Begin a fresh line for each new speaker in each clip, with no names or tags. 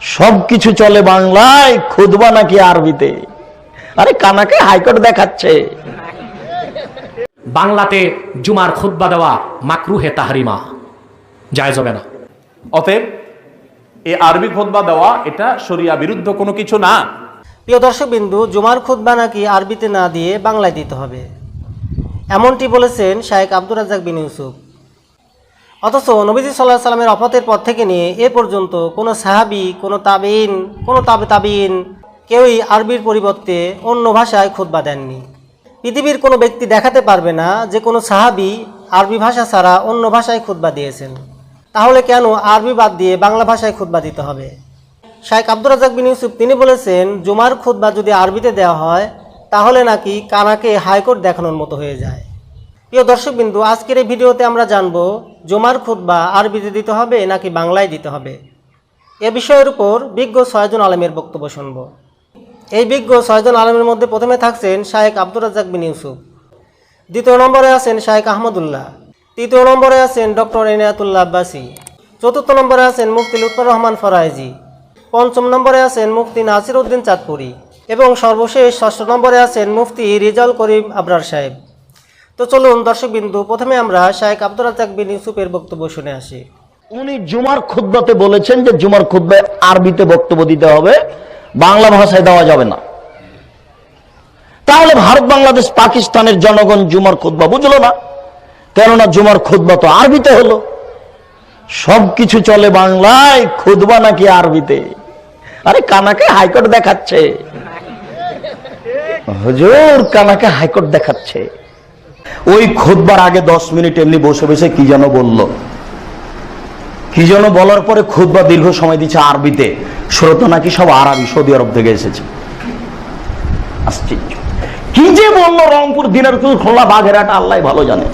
সবকিছু চলে বাংলায় খুদবা নাকি আরবিতে? আরে কানাকে হাইকোর্ট দেখাচ্ছে।
বাংলাতে জুমার খুতবা দেওয়া মাকরুহে তাহারিমা। জায়জ হবে না।
অতএব এই আরবি খোদবা দেওয়া এটা শরিয়া বিরুদ্ধ কোনো কিছু না।
প্রিয় দর্শক বিন্দু জুমার খুতবা নাকি আরবিতে না দিয়ে বাংলায় দিতে হবে? এমনটি বলেছেন শায়েক আব্দুর রাজ্জাক বিন ইউসুফ। অথচ নবীজি সাল্লাহ সাল্লামের অফাতের পর থেকে নিয়ে এ পর্যন্ত কোনো সাহাবি, কোনো তাবিন কোনো তাবে তাবিন কেউই আরবির পরিবর্তে অন্য ভাষায় খুতবা দেননি। পৃথিবীর কোনো ব্যক্তি দেখাতে পারবে না যে কোনো সাহাবি আরবি ভাষা ছাড়া অন্য ভাষায় খুতবা দিয়েছেন। তাহলে কেন আরবি বাদ দিয়ে বাংলা ভাষায় খুতবা দিতে হবে? শাইখ আব্দুর রাজাক বিন ইউসুফ, তিনি বলেছেন, জুমার খুতবা যদি আরবিতে দেওয়া হয়, তাহলে নাকি কানাকে হাইকোর্ট দেখানোর মতো হয়ে যায়। প্রিয় দর্শকবিন্দু, আজকের এই ভিডিওতে আমরা জানব, জুমার খুতবা আরবিতে দিতে হবে নাকি বাংলায় দিতে হবে? এ বিষয়ের উপর বিজ্ঞ ছয়জন আলমের বক্তব্য শুনব। এই বিজ্ঞ ছয়জন আলমের মধ্যে প্রথমে থাকছেন শায়েক আব্দুর রাজাক বিন ইউসুফ। দ্বিতীয় নম্বরে আছেন শায়েক আহমদুল্লাহ। তৃতীয় নম্বরে আছেন ডক্টর এনায়াতুল্লাহ আব্বাসী। চতুর্থ নম্বরে আছেন মুফতি লুৎফর রহমান ফরাইজি পঞ্চম নম্বরে আছেন মুফতি নাসির উদ্দিন চাঁদপুরি। এবং সর্বশেষ ষষ্ঠ নম্বরে আছেন মুফতি রিজাল করিম আবরার সাহেব। তো চলুন দর্শকবিন্দু, প্রথমে আমরা শায়েক আব্দুর রাজাক বিন ইউসুফের বক্তব্য শুনে আসি।
উনি জুমার খুদ্বাতে বলেছেন যে জুমার খুদ্বায় আরবিতে বক্তব্য দিতে হবে, বাংলা ভাষায় দেওয়া যাবে না। তাহলে ভারত, বাংলাদেশ, পাকিস্তানের জনগণ জুমার খুদ্া বুঝলো না। কেননা জুমার খুদ্া তো আরবিতে হলো। সবকিছু চলে বাংলায় খুদবা নাকি আরবিতে? আরে কানাকে হাইকোর্ট দেখাচ্ছে। হুজুর, কানাকে হাইকোর্ট দেখাচ্ছে। ওই খুদবার আগে দশ মিনিট এমনি বসে বসে কি যেন বলল। কি যেন বলার পরে খুদবা দীর্ঘ সময় দিচ্ছে আরবিতে। শ্রোতা নাকি সব আরবি, সৌদি আরব থেকে এসেছে। আশ্চর্য। কি যে বলল রংপুর দিনের খোলা বাঘেরাটা আল্লাহ ভালো জানে।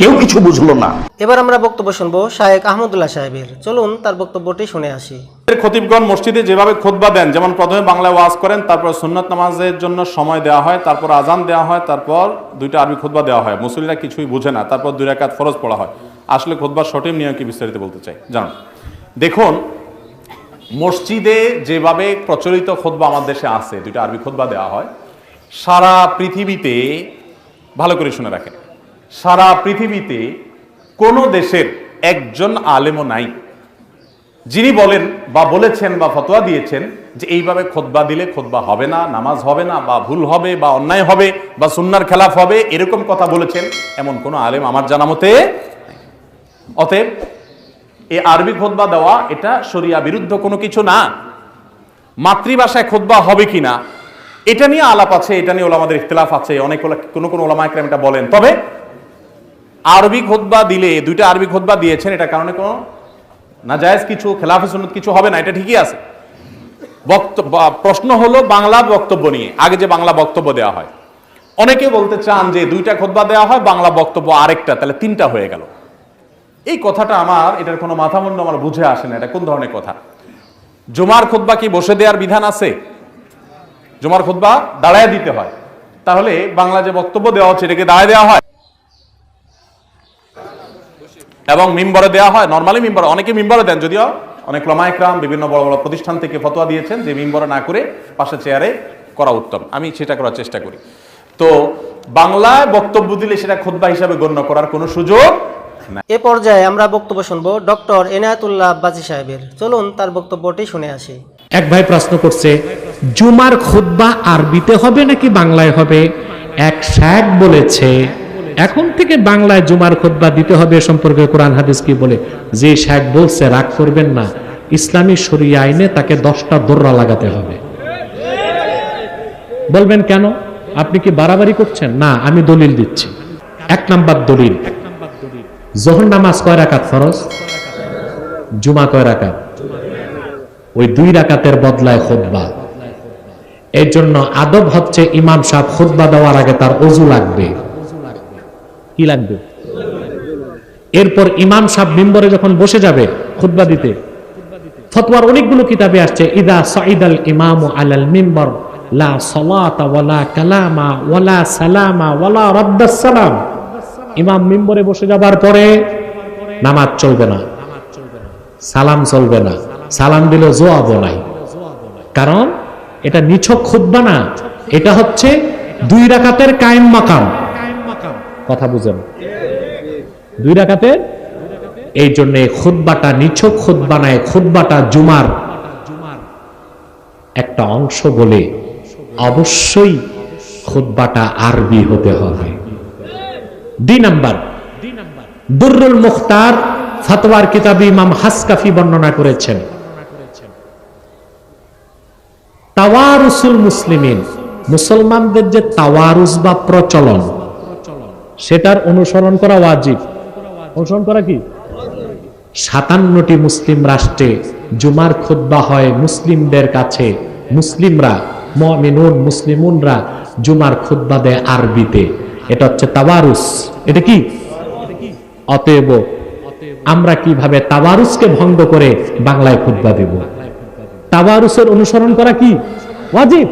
কেউ কিছু বুঝলো না।
এবার আমরা বক্তব্য শুনব শায়েক আহমদুল্লাহ সাহেবের। চলুন তার বক্তব্যটি শুনে আসি।
খতিবগণ মসজিদে যেভাবে খোদবা দেন যেমন প্রথমে বাংলায় ওয়াজ করেন তারপর সুন্নত নামাজের জন্য সময় দেওয়া হয় তারপর আজান দেওয়া হয় তারপর দুইটা আরবি খোদবা দেওয়া হয়। মুসলিরা কিছুই বুঝে না তারপর দুই রাকাত ফরজ পড়া হয়। আসলে খোদবার সঠিক নিয়ম কি বিস্তারিত বলতে চাই? জানুন। দেখুন মসজিদে যেভাবে প্রচলিত খোদবা আমার দেশে আছে দুইটা আরবি খোদবা দেওয়া হয় সারা পৃথিবীতে ভালো করে শুনে রাখেন। সারা পৃথিবীতে কোনো দেশের একজন আলেমও নাই। যিনি বলেন বা বলেছেন বা ফতোয়া দিয়েছেন যে এইভাবে খোদবা দিলে খোদবা হবে না, নামাজ হবে না, বা ভুল হবে, বা অন্যায় হবে, বা সুন্নার খেলাফ হবে, এরকম কথা বলেছেন, এমন কোনো আলেম আমার জানা মতে অতএব এই আরবি খোদবা দেওয়া এটা শরিয়া বিরুদ্ধ কোনো কিছু না। মাতৃভাষায় খোদবা হবে কিনা এটা নিয়ে আলাপ আছে, এটা নিয়ে ওলামাদের ইখতলাফ আছে, অনেক কোনো কোনো ওলামা একরাম এটা বলেন। তবে আরবি খোদবা দিলে, দুইটা আরবি খোদবা দিয়েছেন এটা কারণে কোনো নাজায়েজ কিছু, খেলাফে সুন্নত কিছু হবে না, এটা ঠিকই আছে। বক্তব্য প্রশ্ন হলো বাংলা বক্তব্য নিয়ে, আগে যে বাংলা বক্তব্য দেওয়া হয়। অনেকে বলতে চান যে দুইটা খোদবা দেওয়া হয়, বাংলা বক্তব্য আরেকটা, তাহলে তিনটা হয়ে গেল। এই কথাটা আমার, এটার কোনো মাথা মুন্ড আমার বুঝে আসে না, এটা কোন ধরনের কথা? জুমার খুতবা কি বসে দেওয়ার বিধান আছে? জুমার খুতবা দাঁড়ায় দিতে হয়। তাহলে বাংলা যে বক্তব্য দেওয়া হচ্ছে, এটাকে দাঁড়ায় দেওয়া হয়? এবং মিম্বরে দেওয়া হয় নর্মালি মিম্বরে অনেকে মিম্বরে দেন যদিও অনেক লমায়করাম বিভিন্ন বড় বড় প্রতিষ্ঠান থেকে ফতোয়া দিয়েছেন যে মিম্বরে না করে পাশে চেয়ারে করা উত্তম। আমি সেটা করার চেষ্টা করি। তো বাংলায় বক্তব্য দিলে সেটা খুতবা হিসাবে গণ্য করার কোনো সুযোগ
এ পর্যায়ে আমরা বক্তব্য শুনব ডক্টর এনায়াতুল্লাহ আব্বাসী সাহেবের। চলুন তার বক্তব্যটি শুনে আসি।
এক ভাই প্রশ্ন করছে জুমার খুতবা আরবিতে হবে নাকি বাংলায় হবে? এক শেখ বলেছে। এখন থেকে বাংলায় জুমার খুতবা দিতে হবে এ সম্পর্কে কোরআন হাদিস কি বলে? যে শেখ বলছে, রাগ করবেন না। ইসলামী শরিয়া আইনে তাকে দশটা দোররা লাগাতে হবে। বলবেন কেন? আপনি কি বাড়াবাড়ি করছেন? না, আমি দলিল দিচ্ছি। এক নাম্বার দলিল। জোহর নামাজ কয় রাকাত ফরজ? জুমা কয় রাকাত? ওই দুই রাকাতের বদলায় খুতবা। এর জন্য আদব হচ্ছে ইমাম সাহেব খুতবা দেওয়ার আগে তার অজু লাগবে। কি লাগবে? এরপর ইমাম সাহেব মিম্বরে যখন বসে যাবে খুতবা দিতে ফতোয়ার অনেকগুলো কিতাবে আসছে, ইদা সাইদাল ইমাম আলাল মিম্বর, লা সালাতা ওয়ালা কালামা ওয়ালা সালামা ওয়ালা ইমাম মিম্বরে বসে যাবার পরে নামাজ চলবে না, সালাম চলবে না, সালাম দিল জোয়াবো নাই। কারণ এটা নিছক খুদ্া না, এটা হচ্ছে দুই রাকাতের কায়েম মাকাম। কথা বুঝেন। দুই রাকাতের এই জন্য খুদ্বাটা নিছক খুদ্া নাই খুদ্বাটা জুমার। একটা অংশ বলে, অবশ্যই খুদ্বাটা আরবি হতে হবে। দুই নাম্বার, দুর্রুল মুখতার ফতোয়ার কিতাব ইমাম হাসকাফি বর্ণনা করেছেন। তাওয়ারুসুল মুসলিমিন, মুসলমানদের যে তাওয়ারুস বা প্রচলন সেটার অনুসরণ করা ওয়াজিব। অনুসরণ করা কি? সাতান্নটি মুসলিম রাষ্ট্রে জুমার খুদ্া হয় মুসলিমদের কাছে। মুসলিমরা, মমিনুন, মুসলিমুনরা জুমার খুদ্া দেয় আরবিতে। এটা হচ্ছে তাওয়ারুস। এটা কি? অতএব আমরা কীভাবে তাওয়ারুসকে ভঙ্গ করে বাংলায় খুদ্া দেব? তাওয়ারুসের অনুসরণ করা কি? ওয়াজিব।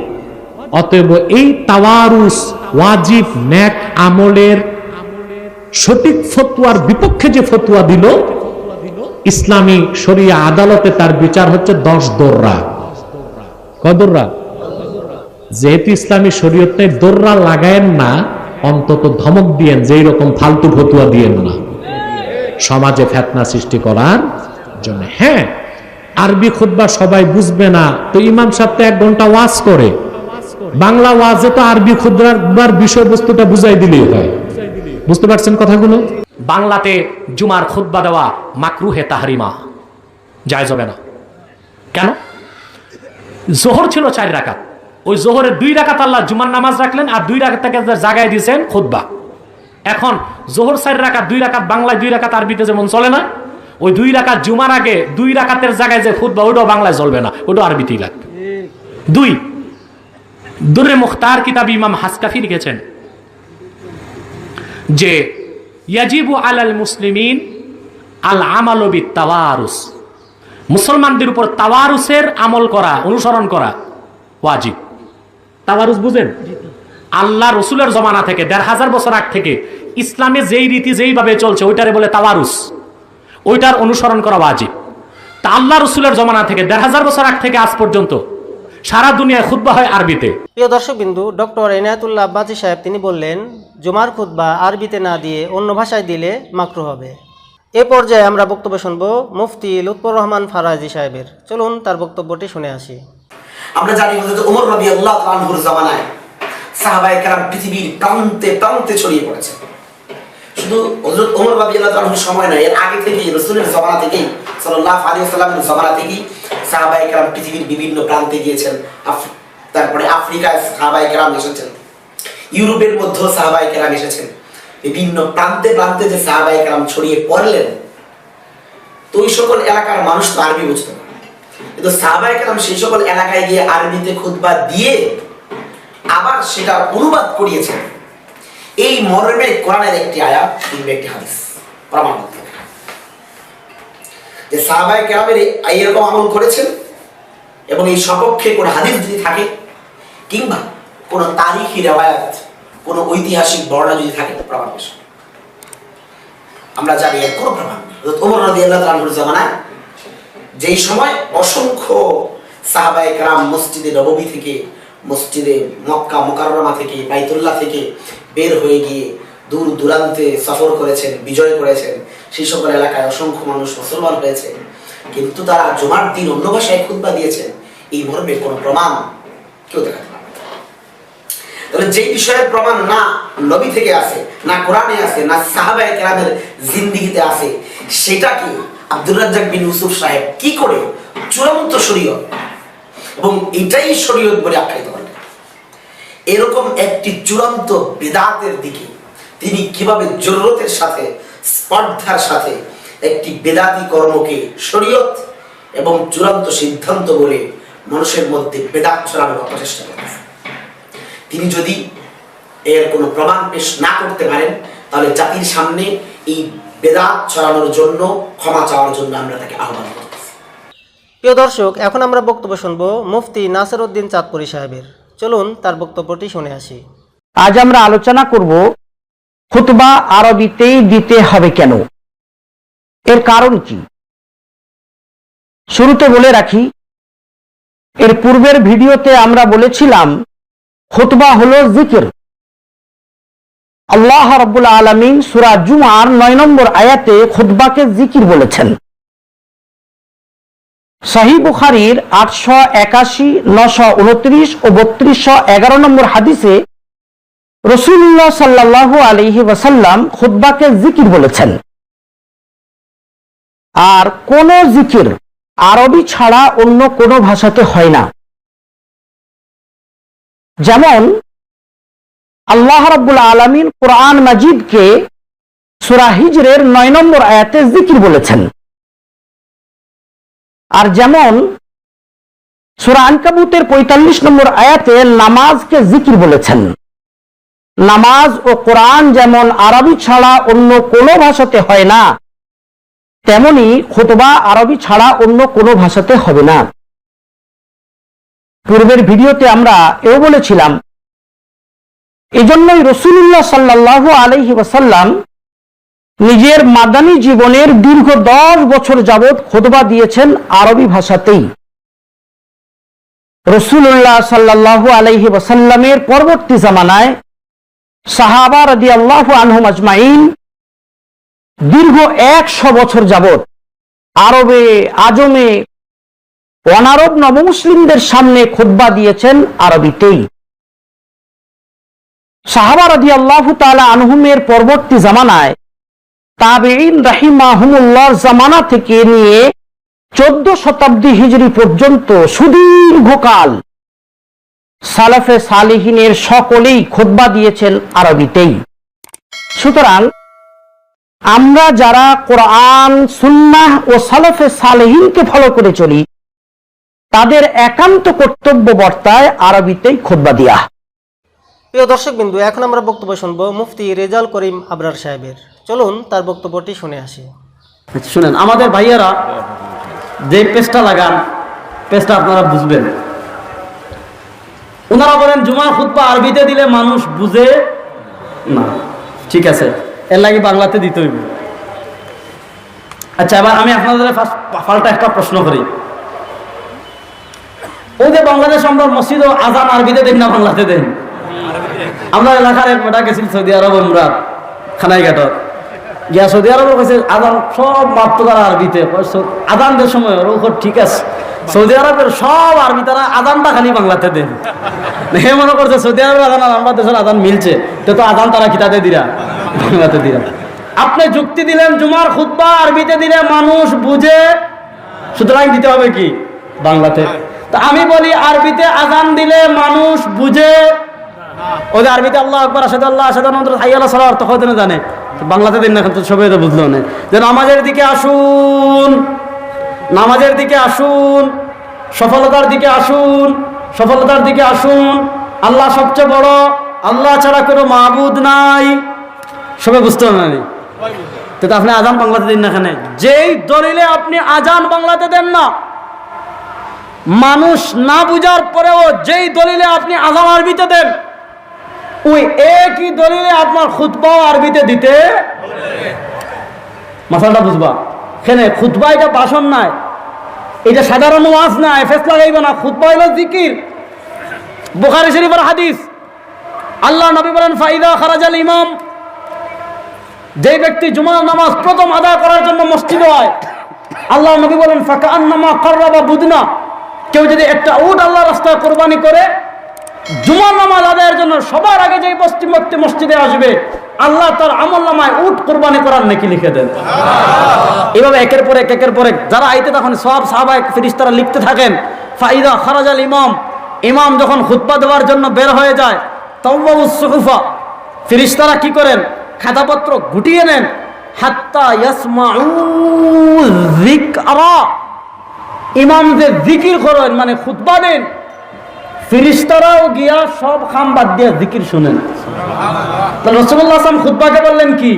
অতএব এই তাওয়ারুস ওয়াজিব ন্যাক আমলের সঠিক ফতুয়ার বিপক্ষে যে ফতুয়া দিল, ইসলামী শরিয়া আদালতে তার বিচার হচ্ছে দশ দোররা। কদররা যেহেতু ইসলামী শরীয়তে দোররা লাগায়েন না, অন্তত ধমক দিয়েন, যেই রকম ফালতু ফতুয়া দিয়েন না। সমাজে ফেতনা সৃষ্টি করার জন্য। হ্যাঁ আরবি খুতবা সবাই বুঝবে না, তো ইমাম সাহেব তো এক ঘণ্টা ওয়াজ করে। বাংলা ওয়াজে তো আরবি খুদ্বার বিষয়বস্তুটা বুঝাই দিলেই হয়। বুঝতে পারছেন কথাগুলো?
বাংলাতে জুমার খুদ্া দেওয়া মাকরুহে তাহারিমা। যায় যাবে না। কেন? জোহর ছিল চার রাকাত। ওই জোহরের দুই রাকাত আল্লাহ জুমার নামাজ রাখলেন আর দুই রাকাত থেকে জাগায় দিয়েছেন খুদ্া এখন জোহর চার রাকাত, দুই রাকাত বাংলায়, দুই রাকাত আরবিতে যেমন চলে না, ওই দুই রাকাত জুমার আগে দুই রাকাতের জায়গায় যে খুদ্া ওইটাও বাংলায় চলবে না ওইটাও আরবিতেই লাগবে। দুই দুরে মুখতার কিতাব ইমাম হাসকাফি লিখেছেন যে ইয়াজিবু আলাল মুসলিমিন আল আমালবি তাওয়ারুস মুসলমানদের উপর তাওয়ারুসের আমল করা, অনুসরণ করা ওয়াজিব। তাওয়ারুস বুঝেন? আল্লাহ রসুলের জমানা থেকে, দেড় হাজার বছর আগ থেকে ইসলামে যেই রীতি যেইভাবে চলছে, ওইটারে বলে তাওয়ারুস। ওইটার অনুসরণ করা ওয়াজিব। তা আল্লাহ রসুলের জমানা থেকে, দেড় হাজার বছর আগ থেকে আজ পর্যন্ত সারা দুনিয়ায় খুদ্া হয় আরবিতে।
প্রিয় দর্শক বিন্দু ডক্টর এনায়তুল্লাহ আব্বাসী সাহেব তিনি বললেন, জুমার খুতবা আরবিতে না দিয়ে অন্য ভাষায় দিলে মাকরু হবে। এ পর্যায়ে আমরা বক্তব্য শুনব মুফতি লুৎফর রহমান ফারাজি সাহেবের। চলুন তার বক্তব্যটি শুনে আসি।
আমরা জানি হযরত ওমর তাআলা আনহুর জামানায় সাহাবায়ে কেরাম পৃথিবীর প্রান্তে প্রান্তে ছড়িয়ে পড়েছে। শুধু হযরত ওমর তাআলা আনহুর সময় নয়, এর আগে থেকেই, রাসূলের জামানা থেকেই, সাল্লাল্লাহু আলাইহি ওয়াসাল্লামের জামানা থেকেই সাহাবায়ে কেরাম পৃথিবীর বিভিন্ন প্রান্তে গিয়েছেন তারপরে আফ্রিকায় সাহাবাই কেরাম এসেছেন। ইউরোপের মধ্যেও সাহাবাই কেরাম এসেছেন। বিভিন্ন প্রান্তে প্রান্তে যে সাহাবায়ে কেরাম ছড়িয়ে পড়লেন, তো ওই সকল এলাকার মানুষ তো আরবি বুঝতো কিন্তু সাহাবায়ে কেরাম সেই সকল এলাকায় গিয়ে আরবিতে খুতবা দিয়ে আবার সেটা অনুবাদ করিয়েছেন। এই মর্মে কোরআনের একটি আয়াত, কিংবা একটি হাদিস প্রমাণ যে সাহাবায়ে কেরামের এরকম আমল করেছেন, এবং এই সপক্ষে কোনো হাদিস যদি থাকে কিংবা কোনো তারিখি রেওয়ায়াত, কোনো ঐতিহাসিক বর্ণনা যদি থাকে প্রমাণ পেশ আমরা জানি এর কোনো প্রমাণ ওমর তাআলা জামানায় যেই সময় অসংখ্য সাহাবায়ে কেরাম মসজিদে নববী থেকে, মসজিদে মক্কা মোকাররমা থেকে, বাইতুল্লাহ থেকে বের হয়ে গিয়ে দূর দূরান্তে সফর করেছেন, বিজয় করেছেন, সেই সকল এলাকায় অসংখ্য মানুষ মুসলমান হয়েছে। কিন্তু তারা জুমার দিন অন্য ভাষায় খুতবা দিয়েছেন, এই মর্মে কোনো প্রমাণ কেউ না। তাহলে যেই বিষয়ের প্রমাণ না নবী থেকে না কোরআনে না সাহাবায়ে কেরামের জিন্দিগিতে আছে সেটা কি আব্দুর রাজ্জাক বিন ইউসুফ সাহেব কি করে চূড়ান্ত শরীয়ত এবং এটাই শরীয়ত বলে আখ্যায়িত করেন এরকম একটি চূড়ান্ত বেদাতের দিকে তিনি কীভাবে জরুরতের সাথে, স্পর্ধার সাথে একটি বেদাতি কর্মকে শরীয়ত এবং চূড়ান্ত সিদ্ধান্ত বলে মানুষের মধ্যে বেদাত ছড়ানোর করতেছেন তিনি যদি এর কোনো প্রমাণ পেশ না করতে পারেন তাহলে জাতির সামনে এই বেদাত ছড়ানোর জন্য ক্ষমা চাওয়ার জন্য আমরা তাকে আহ্বান করতেছি।
প্রিয় দর্শক এখন আমরা বক্তব্য শুনব মুফতি নাসির উদ্দিন চাঁদপুরি সাহেবের। চলুন তার বক্তব্যটি শুনে আসি।
আজ আমরা আলোচনা করব খুতবা আরবিতেই দিতে হবে কেন? এর কারণ কি? শুরুতে বলে রাখি এর পূর্বের ভিডিওতে আমরা বলেছিলাম খুতবা হলো জিকির। আল্লাহ রব্বুল আলমিন সুরা জুমার নয় নম্বর আয়াতে খুতবাকে জিকির বলেছেন। শাহী বুখারির আটশো একাশি, নশো উনত্রিশ ও বত্রিশশো এগারো নম্বর হাদিসে রসুল্লাহ সাল্লাহ আলহি ওয়াসাল্লাম খুতবাকে জিকির বলেছেন। আর কোন জিকির আরবি ছাড়া অন্য কোনো ভাষাতে হয় না। যেমন আল্লাহ রাব্বুল আলমিন কোরআন মাজিদকে সুরা হিজরের নয় নম্বর আয়াতে জিকির বলেছেন। আর যেমন সুরান কাবুতের পঁয়তাল্লিশ নম্বর আয়াতে নামাজকে জিকির বলেছেন। নামাজ ও কোরআন যেমন আরবি ছাড়া অন্য কোনো ভাষাতে হয় না, তেমনি খোতবা আরবি ছাড়া অন্য কোনো ভাষাতে হবে না। পূর্বের ভিডিওতে আমরা এও বলেছিলাম, এজন্যই রসুল্লাহ সাল্লাহ আলহি ওয়াসাল্লাম নিজের মাদানী জীবনের দীর্ঘ দশ বছর যাবৎ খোদবা দিয়েছেন আরবি ভাষাতেই। রসুল্লাহ সাল্লাহ আলহি ওয়াসাল্লামের পরবর্তী জামানায় সাহাবা রাদি আল্লাহ আনহুম আজমাইন দীর্ঘ একশো বছর যাবৎ আরবে আজমে অনারব নবমুসলিমদের সামনে খুদ্া দিয়েছেন আরবিতেই। সাহাবা রাদি আল্লাহ তালা আনহুমের পরবর্তী জামানায় তাবেইন রাহিমাহুমুল্লাহ জামানা থেকে নিয়ে চোদ্দ শতাব্দী হিজরি পর্যন্ত সুদীর্ঘকাল সালাফে সালিহিনের সকলেই খোদবা দিয়েছেন আরবিতেই। সুতরাং আমরা যারা কোরআন, সুন্নাহ ও সালাফে সালেহিনকে ফলো করে চলি তাদের একান্ত কর্তব্য বর্তায় আরবিতেই খোদবা দিয়া।
প্রিয় দর্শক বিন্দু এখন আমরা বক্তব্য শুনব মুফতি রেজাল করিম আবরার সাহেবের। চলুন তার বক্তব্যটি শুনে আসি।
শুনেন আমাদের ভাইয়ারা যে পেজটা লাগান পেজটা আপনারা বুঝবেন। ওনারা বলেন জুমার খুতবা আরবিতে দিলে মানুষ বুঝে না। ঠিক আছে এর লাগে বাংলাতে দিতে হইব। আচ্ছা এবার আমি আপনাদের ফার্স্ট পাল্টা একটা প্রশ্ন করি। ওই যে বাংলাদেশ আমরা মসজিদ ও আজান আরবিতে দেন না বাংলাতে দেন? আমরা এলাকার এক বেটা গেছিল সৌদি আরব আমরা খানাই ঘাটত গিয়া সৌদি আরব কাছে আদান সব মাত্র তারা আরবিতে। আদানদের সময় ওর ঠিক আছে। সৌদি আরবের সব আরবি তারা আদানটা খালি বাংলাতে দেন। হে মনে করছে, সৌদি আরবের আদান আমার দেশের আদান মিলছে। তো তো আদান তারা কিতাতে দিরা? বাংলাতে দিরা। আপনি যুক্তি দিলেন, জুমার খুতবা আরবিতে দিলে মানুষ বুঝে। সুতরাং দিতে হবে কি? বাংলাতে। তা আমি বলি, আরবিতে আজান দিলে মানুষ বুঝে। ওদের আরবিতে আল্লাহ আকবর আসাদ আল্লাহ আসাদ হাইয়াল্লাহ সালাহ অর্থ কত জানে। বাংলাতে দিন না তো সবাই তো বুঝলো না। যে নামাজের দিকে আসুন, নামাজের দিকে আসুন, সফলতার দিকে আসুন, সফলতার দিকে আসুন। আল্লাহ সবচেয়ে বড়, আল্লাহ ছাড়া কোনো মাহবুদ নাই। সবাই বুঝতে হবে না। নি? তো আপনি আজান বাংলাতে দিন না যেই দলিলে আপনি আজান বাংলাতে দেন না মানুষ না বুঝার পরেও যেই দলিলে আপনি আজান আরবিতে দেন, ওই একই দলিলে আপনার খুতবাও আরবিতে দিতে মাসালটা বুঝবা। এখানে খুতবা এটা বাসন নাই, এটা সাধারণ ওয়াজ না এফেস লাগাইবে না, খুতবা হইল জিকির। বুখারি শরীফের হাদিস, আল্লাহ নবী বলেন, ফাইদা খারাজাল ইমাম। যে ব্যক্তি জুমার নামাজ প্রথম আদায় করার জন্য মসজিদ হয়, আল্লাহ নবী বলেন ফাঁকা আন্নামা করবা বুদনা। কেউ যদি একটা উট আল্লাহ রাস্তায় কোরবানি করে, জুমার নামাজ আদায়ের জন্য সবার আগে যে ব্যক্তি মসজিদে আসবে, আল্লাহ তার আমল নামায় উট কোরবানি করার নাকি লিখে দেন। এভাবে একের পর এক, একের পর এক, যারা আইতে তখন সব সাহাবায় ফিরিস্তারা লিখতে থাকেন। ফাইদা খারাজাল ইমাম ইমাম যখন খুতবা দেওয়ার জন্য বের হয়ে যায় তওবাবু সুহুফা ফিরিস্তারা কি করেন? খাতাপত্র গুটিয়ে নেন। হাত্তা ইয়াসমাউ ইমাম যে জিকির করেন মানে খুতবা দেন। ফিরিস্তারাও গিয়া সব খাম বাদ দিয়ে জিকির শুনেন। রসগোল্লা আসলাম খুতবাকে বললেন কি?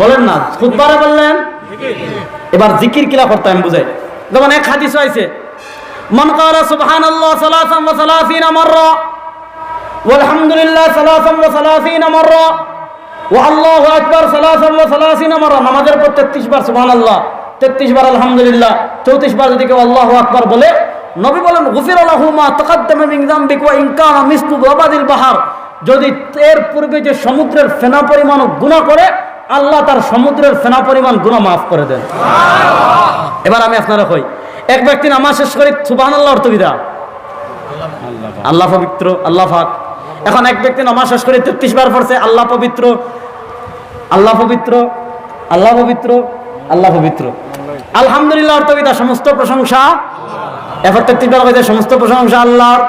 বলেন না, খুতবারে বললেন, এবার জিকির কিলা করতে আমি বুঝাই। যেমন এক হাদিস হয়েছে আল্লাহ সালাসাম ওয়া সালাসিনা মাররা, ওয়ালহামদুলিল্লাহ সালাসাম ওয়া সালাসিনা মাররা, ওয়া আল্লাহু আকবার সালাসাম ওয়া সালাসিনা মাররা। নামাজের পর 33 বার সুবহানাল্লাহ। তেত্রিশ বার আলহামদুলিল্লাহ চৌত্রিশ বার যদি কেউ আল্লাহ আকবার বলে নবী বলেন গুফির আল্লাহুমা তকাদ্দামে যামবিক ওয়া ইন কানা মিসলু বাহার। যদি এর পূর্বে যে সমুদ্রের ফেনা পরিমাণ গুনাহ করে আল্লাহ তার সমুদ্রের ফেনা পরিমাণ গুনাহ মাফ করে দেন। এবার আমি আপনারা কই এক ব্যক্তি নামাজ শেষ করে সুবহানাল্লাহ অর্থ বিদা আল্লাহ পবিত্র আল্লাহ পাক। এখন এক ব্যক্তি নামাজ শেষ করে তেত্রিশ বার পড়ছে আল্লাহ পবিত্র আল্লাহ পবিত্র আল্লাহ পবিত্র আল্লাহ পবিত্র। আলহামদুলিল্লাহ অর্থবিদা সমস্ত প্রশংসা। বার সমস্ত প্রশংসা আল্লাহর,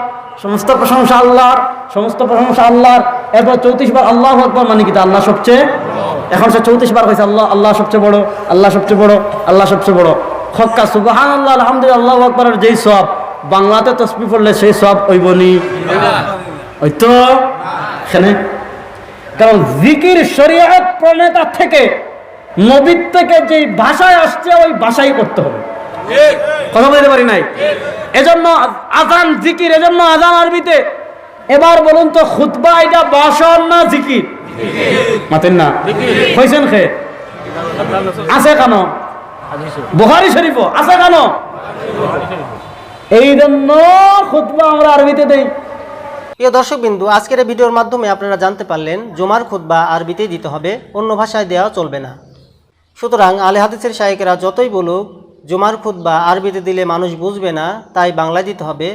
সমস্ত প্রশংসা আল্লাহর, সমস্ত প্রশংসা আল্লাহর। এরপর চৌত্রিশ বার আল্লাহ আকবর মানে কি আল্লাহ সবচেয়ে? এখন সে চৌত্রিশ বার কইছে, আল্লাহ আল্লাহ সবচেয়ে বড়, আল্লাহ সবচেয়ে বড়, আল্লাহ সবচেয়ে বড়। খক্কা সুবাহান আল্লাহ আলহামদুলিল্লাহ, আল্লাহ আকবরের যেই সব বাংলাতে তসবি পড়লে সেই সব ওইবনি। ওই তো? এখানে। কারণ জিকির শরীয়ত প্রণেতা থেকে নবীর থেকে যে ভাষায় আসছে ওই ভাষাই করতে হবে। কথা বলতে পারি নাই? এজন্য আজান জিকির এজন্য আজান আরবিতে। এবার বলুন তো খুতবা এটা বাসন না জিকির? মাতেন না। হয়েছেন খে আছে কেন? বুহারি শরীফ। আছে কেন? এই জন্য খুতবা আমরা আরবিতে দেই।
প্রিয় দর্শকবিন্দু আজকের ভিডিওর মাধ্যমে আপনারা জানতে পারলেন জুমার খুতবা আরবিতেই দিতে হবে অন্য ভাষায় দেওয়া চলবে না। সুতরাং আলে হাদিসের শায়েকেরা যতই বলুক, জুমার খুতবা আরবিতে দিলে মানুষ বুঝবে না, তাই বাংলায় দিতে হবে।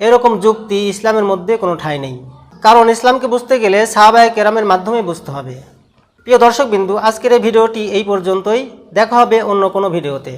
এরকম যুক্তি ইসলামের মধ্যে কোনো ঠাঁই নেই। কারণ ইসলামকে বুঝতে গেলে সাহাবায় কেরামের মাধ্যমে বুঝতে হবে। প্রিয় দর্শকবিন্দু, আজকের এই ভিডিওটি এই পর্যন্তই। দেখা হবে অন্য কোনো ভিডিওতে।